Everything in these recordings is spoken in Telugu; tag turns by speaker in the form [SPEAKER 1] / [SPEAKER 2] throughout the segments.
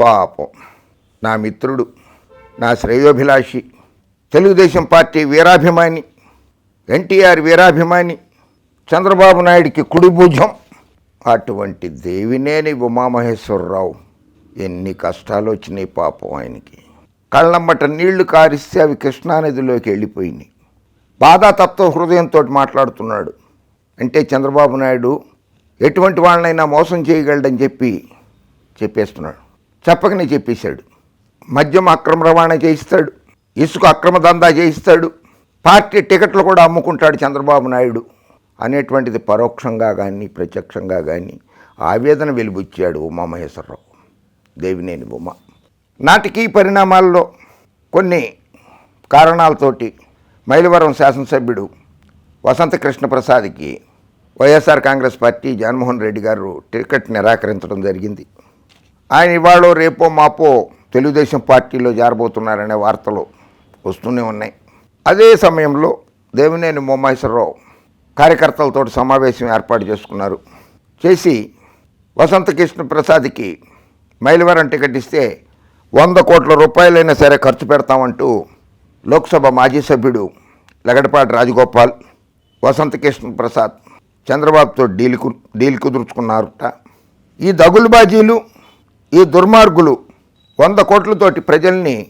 [SPEAKER 1] పాపం. నా మిత్రుడు నా శ్రేయోభిలాషి తెలుగుదేశం పార్టీ వీరాభిమాని ఎన్టీఆర్ వీరాభిమాని చంద్రబాబు నాయుడికి కుడి భుజం అటువంటి దేవినేని ఉమామహేశ్వరరావు. ఎన్ని కష్టాలు వచ్చినాయి పాపం ఆయనకి. కళ్ళమ్మట నీళ్ళు కారిస్తే అవి కృష్ణానదిలోకి వెళ్ళిపోయినాయి. బాధాతత్వ హృదయంతో మాట్లాడుతున్నాడు. అంటే చంద్రబాబు నాయుడు ఎటువంటి వాళ్ళనైనా మోసం చేయగలడని చెప్పి చెప్పేస్తున్నాడు. చెప్పకనే చెప్పేశాడు. మద్యం అక్రమ రవాణా చేయిస్తాడు. ఇసుక అక్రమ దందా చేయిస్తాడు. పార్టీ టికెట్లు కూడా అమ్ముకుంటాడు చంద్రబాబు నాయుడు అనేటువంటిది పరోక్షంగా కానీ ప్రత్యక్షంగా కానీ ఆవేదన వెలిబుచ్చాడు ఉమామహేశ్వరరావు దేవినేని ఉమ. నాటికీ పరిణామాల్లో కొన్ని కారణాలతోటి మైలవరం శాసనసభ్యుడు Vasantha కృష్ణప్రసాద్కి YSR Congress party Jaganmohan Reddy garu ticket నిరాకరించడం జరిగింది. ఆయన ఇవాళ రేపో మాపో తెలుగుదేశం పార్టీలో జారబోతున్నారనే వార్తలు వస్తూనే ఉన్నాయి. అదే సమయంలో దేవినేని మోమేశ్వరరావు కార్యకర్తలతో సమావేశం ఏర్పాటు చేసుకున్నారు. చేసి వసంత కృష్ణ ప్రసాద్కి మైలవరం టికెట్ ఇస్తే వంద కోట్ల రూపాయలైనా సరే ఖర్చు పెడతామంటూ లోక్సభ మాజీ సభ్యుడు లగడపాటి రాజగోపాల్ వసంత కృష్ణ ప్రసాద్ చంద్రబాబుతో డీల్కు డీల్ కుదుర్చుకున్నారట. ఈ దగులుబాజీలు ఈ దుర్మార్గులు వంద కోట్లతోటి ప్రజల్ని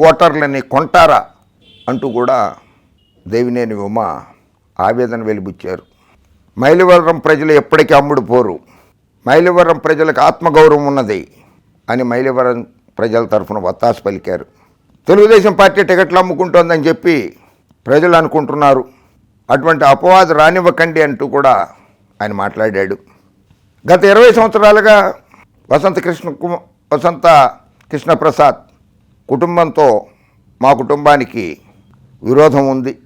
[SPEAKER 1] ఓటర్లని కొంటారా అంటూ కూడా దేవినేని ఉమ ఆవేదన వెలిబుచ్చారు. మైలవరం ప్రజలు ఎప్పటికీ అమ్ముడు పోరు. మైలవరం ప్రజలకు ఆత్మగౌరవం ఉన్నది అని మైలవరం ప్రజల తరఫున వత్తాసు పలికారు. తెలుగుదేశం పార్టీ టికెట్లు అమ్ముకుంటోందని చెప్పి ప్రజలు అనుకుంటున్నారు. అటువంటి అపవాదు రానివ్వకండి అంటూ కూడా ఆయన మాట్లాడాడు. గత ఇరవై సంవత్సరాలుగా వసంత కృష్ణ కు- వసంత కృష్ణప్రసాద్ కుటుంబంతో మా కుటుంబానికి విరోధం ఉంది.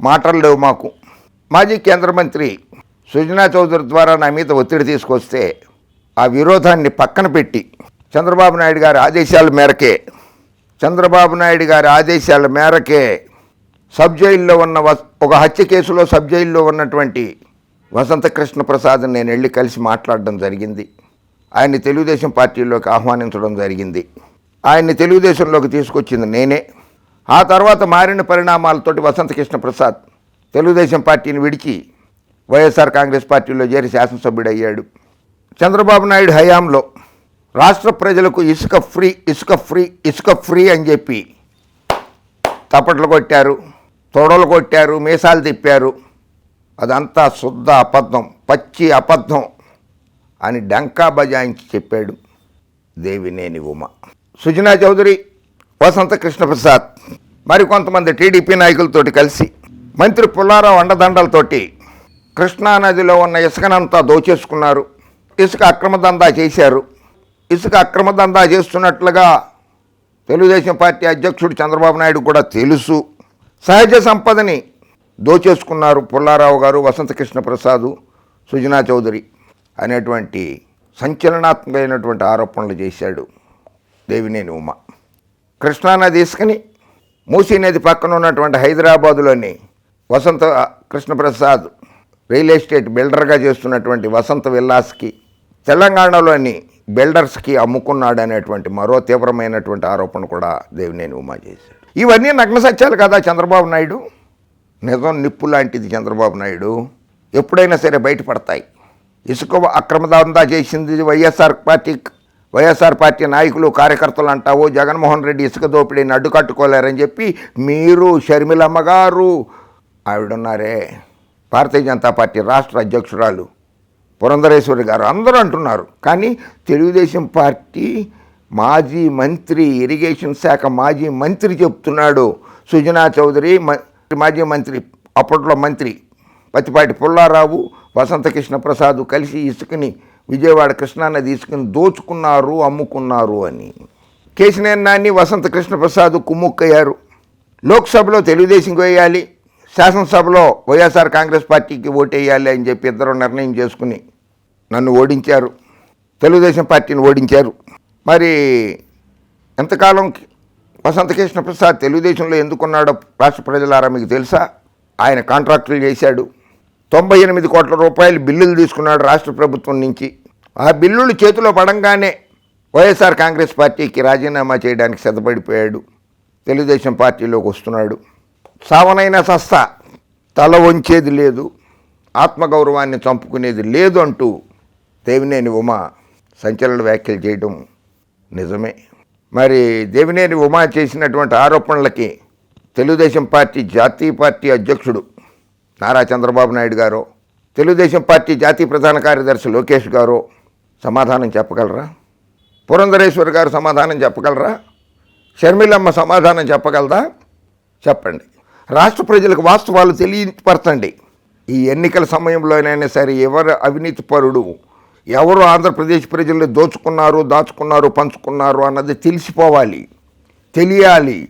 [SPEAKER 1] మాటలు లేవు మాకు. మాజీ కేంద్ర మంత్రి సుజనా చౌదరి ద్వారా నా మీద ఒత్తిడి తీసుకొస్తే ఆ విరోధాన్ని పక్కన పెట్టి చంద్రబాబు నాయుడు గారి ఆదేశాల మేరకే చంద్రబాబు నాయుడు గారి ఆదేశాల మేరకే సబ్ జైల్లో ఉన్న ఒక హత్య కేసులో సబ్ జైల్లో ఉన్నటువంటి వసంత కృష్ణ ప్రసాద్ నేను వెళ్ళి కలిసి మాట్లాడడం జరిగింది. ఆయన్ని తెలుగుదేశం పార్టీలోకి ఆహ్వానించడం జరిగింది. ఆయన్ని తెలుగుదేశంలోకి తీసుకొచ్చింది నేనే. ఆ తర్వాత మారిన పరిణామాలతోటి వసంతకృష్ణ ప్రసాద్ తెలుగుదేశం పార్టీని విడిచి వైఎస్ఆర్ కాంగ్రెస్ పార్టీలో చేరి శాసనసభ్యుడయ్యాడు. చంద్రబాబు నాయుడు హయాంలో రాష్ట్ర ప్రజలకు ఇసుక ఫ్రీ ఇసుక ఫ్రీ ఇసుక ఫ్రీ అని చెప్పి తప్పట్లు కొట్టారు తొడలు కొట్టారు మీసాలు తిప్పారు. అదంతా శుద్ధ అబద్ధం పచ్చి అబద్ధం. అని డంకా బజాయించి చెప్పాడు. దేవినేని ఉమ సుజనా చౌదరి వసంత కృష్ణప్రసాద్ మరికొంతమంది టీడీపీ నాయకులతోటి కలిసి మంత్రి పుల్లారావు అండదండలతోటి కృష్ణానదిలో ఉన్న ఇసుకనంతా దోచేసుకున్నారు. ఇసుక అక్రమ దందా చేశారు. ఇసుక అక్రమ దందా చేస్తున్నట్లుగా తెలుగుదేశం పార్టీ అధ్యక్షుడు చంద్రబాబు నాయుడు కూడా తెలుసు. సహజ సంపదని దోచేసుకున్నారు పుల్లారావు గారు వసంత కృష్ణ ప్రసాద్ సుజనా చౌదరి. అనేటువంటి సంచలనాత్మకమైనటువంటి ఆరోపణలు చేశాడు దేవినేని ఉమ. కృష్ణానది ఇసుకని మూసీ నది పక్కన ఉన్నటువంటి హైదరాబాదులోని వసంత కృష్ణప్రసాద్ రియల్ ఎస్టేట్ బిల్డర్గా చేస్తున్నటువంటి వసంత విల్లాస్కి తెలంగాణలోని బిల్డర్స్కి అమ్ముకున్నాడు అనేటువంటి మరో తీవ్రమైనటువంటి ఆరోపణ కూడా దేవినేని ఉమా చేశాడు. ఇవన్నీ నగ్న సత్యాలు కదా చంద్రబాబు నాయుడు? నిజం నిప్పు లాంటిది చంద్రబాబు నాయుడు. ఎప్పుడైనా సరే బయటపడతాయి. ఇసుక అక్రమదందా చేసింది వైఎస్ఆర్ పార్టీ వైఎస్ఆర్ పార్టీ నాయకులు కార్యకర్తలు అంటావు. జగన్మోహన్ రెడ్డి ఇసుక దోపిడీని అడ్డుకట్టుకోలేరని చెప్పి మీరు షర్మిలమ్మ గారు ఆవిడున్నారే. భారతీయ జనతా పార్టీ రాష్ట్ర అధ్యక్షురాలు పురంధరేశ్వరి గారు అందరూ అంటున్నారు. కానీ తెలుగుదేశం పార్టీ మాజీ మంత్రి ఇరిగేషన్ శాఖ మాజీ మంత్రి చెప్తున్నాడు. సుజనా చౌదరి మాజీ మంత్రి అప్పట్లో మంత్రి పత్తిపాటి పుల్లారావు వసంతకృష్ణ ప్రసాద్ కలిసి ఇసుకని విజయవాడ కృష్ణానది ఇసుకని దోచుకున్నారు అమ్ముకున్నారు అని. కేసినేని నాని వసంతకృష్ణ ప్రసాద్ కుమ్ముక్కయ్యారు. లోక్సభలో తెలుగుదేశంకి వేయాలి శాసనసభలో వైఎస్ఆర్ కాంగ్రెస్ పార్టీకి ఓటేయాలి అని చెప్పి ఇద్దరు నిర్ణయం చేసుకుని నన్ను ఓడించారు. తెలుగుదేశం పార్టీని ఓడించారు. మరి ఎంతకాలం వసంతకృష్ణ ప్రసాద్ తెలుగుదేశంలో ఎందుకున్నాడో రాష్ట్ర ప్రజలారా మీకు తెలుసా? ఆయన కాంట్రాక్టులు చేశాడు. తొంభై ఎనిమిది కోట్ల రూపాయలు బిల్లులు తీసుకున్నాడు రాష్ట్ర ప్రభుత్వం నుంచి. ఆ బిల్లులు చేతిలో పడంగానే వైఎస్ఆర్ కాంగ్రెస్ పార్టీకి రాజీనామా చేయడానికి సిద్ధపడిపోయాడు. తెలుగుదేశం పార్టీలోకి వస్తున్నాడు. సావనైన సస్తా తల వంచేది లేదు. ఆత్మగౌరవాన్ని చంపుకునేది లేదు అంటూ దేవినేని ఉమా సంచలన వ్యాఖ్యలు చేయడం నిజమే. మరి దేవినేని ఉమా చేసినటువంటి ఆరోపణలకి తెలుగుదేశం పార్టీ జాతీయ పార్టీ అధ్యక్షుడు నారా చంద్రబాబు నాయుడు గారు తెలుగుదేశం పార్టీ జాతీయ ప్రధాన కార్యదర్శి లోకేష్ గారు సమాధానం చెప్పగలరా? పురంధరేశ్వర్ గారు సమాధానం చెప్పగలరా? షర్మిలమ్మ సమాధానం చెప్పగలదా? చెప్పండి. రాష్ట్ర ప్రజలకు వాస్తవాలు తెలియపరచండి. ఈ ఎన్నికల సమయంలోనైనా సరే ఎవరు అవినీతి పరుడు ఎవరు ఆంధ్రప్రదేశ్ ప్రజల్ని దోచుకున్నారు దాచుకున్నారు పంచుకున్నారు అన్నది తెలిసిపోవాలి. తెలియాలి.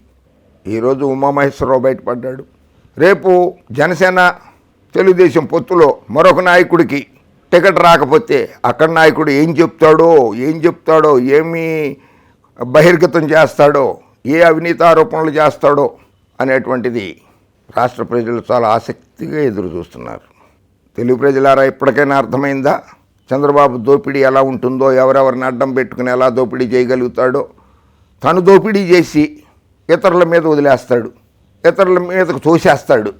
[SPEAKER 1] ఈరోజు ఉమామహేశ్వరరావు బయటపడ్డాడు. రేపు జనసేన తెలుగుదేశం పొత్తులో మరొక నాయకుడికి టికెట్ రాకపోతే అక్కడ నాయకుడు ఏం చెప్తాడో ఏం చెప్తాడో ఏమి బహిర్గతం చేస్తాడో ఏ అవినీతి ఆరోపణలు చేస్తాడో అనేటువంటిది రాష్ట్ర ప్రజలు చాలా ఆసక్తిగా ఎదురు చూస్తున్నారు. తెలుగు ప్రజలారా ఇప్పటికైనా అర్థమైందా? చంద్రబాబు దోపిడీ ఎలా ఉంటుందో ఎవరెవరిని అడ్డం పెట్టుకుని ఎలా దోపిడీ చేయగలుగుతాడో తను దోపిడీ చేసి ఇతరుల మీద వదిలేస్తాడు. ఇతరుల మీదకు తోసేస్తాడు.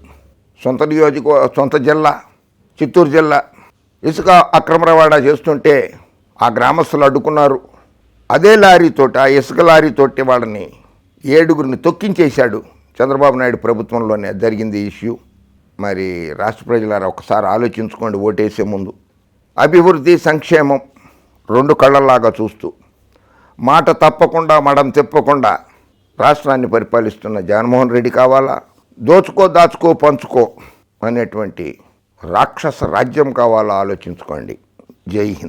[SPEAKER 1] సొంత నియోజక సొంత జిల్లా చిత్తూరు జిల్లా. ఇసుక అక్రమ రవాణా చేస్తుంటే ఆ గ్రామస్తులు అడ్డుకున్నారు. అదే లారీతోటి ఆ ఇసుక లారీతోటి వాళ్ళని ఏడుగురిని తొక్కించేశాడు చంద్రబాబు నాయుడు ప్రభుత్వంలోనే. జరిగింది ఇష్యూ. మరి రాష్ట్ర ప్రజలారా ఒకసారి ఆలోచించుకోండి ఓటేసే ముందు. అభివృద్ధి సంక్షేమం రెండు కళ్ళలాగా చూస్తూ. మాట తప్పకుండా మడం తిప్పకుండా రాష్ట్రాన్ని పరిపాలిస్తున్న జగన్మోహన్ రెడ్డి కావాలా? దోచుకో దాచుకో పంచుకో అనేటువంటి రాక్షస రాజ్యం కావాలా? ఆలోచించుకోండి. జై హింద్.